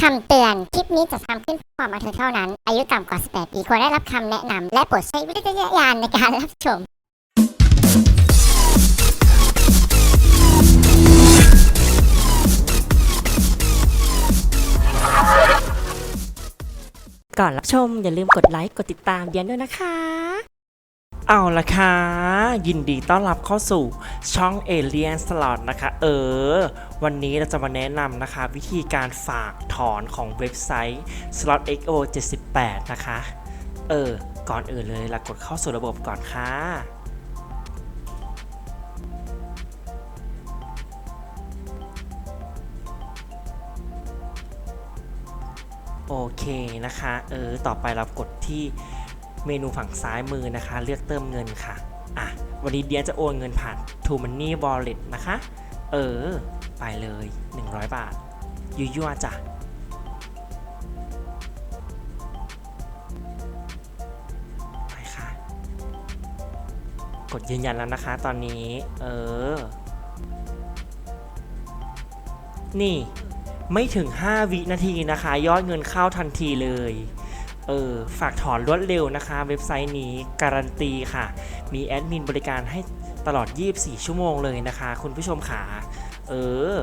คำเตือน คลิปนี้จะทำขึ้นเพื่อความบันเทิงเท่านั้น อายุต่ำกว่า 18 ปีควรได้รับคำแนะนำและโปรดใช้วิจารณญาณในการรับชม ก่อนรับชมอย่าลืมกดไลค์ กดติดตามเดียนด้วยนะคะ เอาละค่ะ ยินดีต้อนรับเข้าสู่ช่อง Alien Slot นะคะ เออ วันนี้เราจะมาแนะนำนะคะ วิธีการฝากถอนของเว็บไซต์ slotxo 78 นะคะ เออ ก่อนอื่นเลยเรากดเข้าสู่ระบบก่อนค่ะ โอเคนะคะ เออ ต่อไปเรากดที่ เมนูฝั่งซ้ายมือนะคะ เลือกเติมเงินค่ะอะวันนี้เดียจะโอนเงินผ่าน t o Money Wallet นะคะ เออ ไปเลย 100 บาทยั่วๆจ้ะไปค่ะ กดยืนยันแล้วนะคะตอนนี้ เออ นี่ไม่ถึง 5 วินาทีนะคะ ยอดเงินเข้าทันทีเลย เออฝากถอนรวดเร็วนะคะ เว็บไซต์นี้การันตีค่ะ มีแอดมินบริการให้ตลอด 24 ชั่วโมงเลยนะคะ คุณผู้ชมขาเออ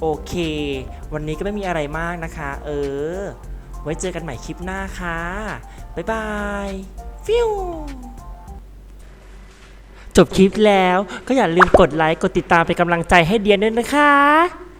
โอเค วันนี้ก็ไม่มีอะไรมากนะคะ เออ ไว้เจอกันใหม่คลิปหน้าค่ะ บ๊ายบาย ฟิวจบคลิปแล้วก็อย่าลืมกดไลค์ กดติดตามเป็นกำลังใจให้เดียนด้วยนะคะ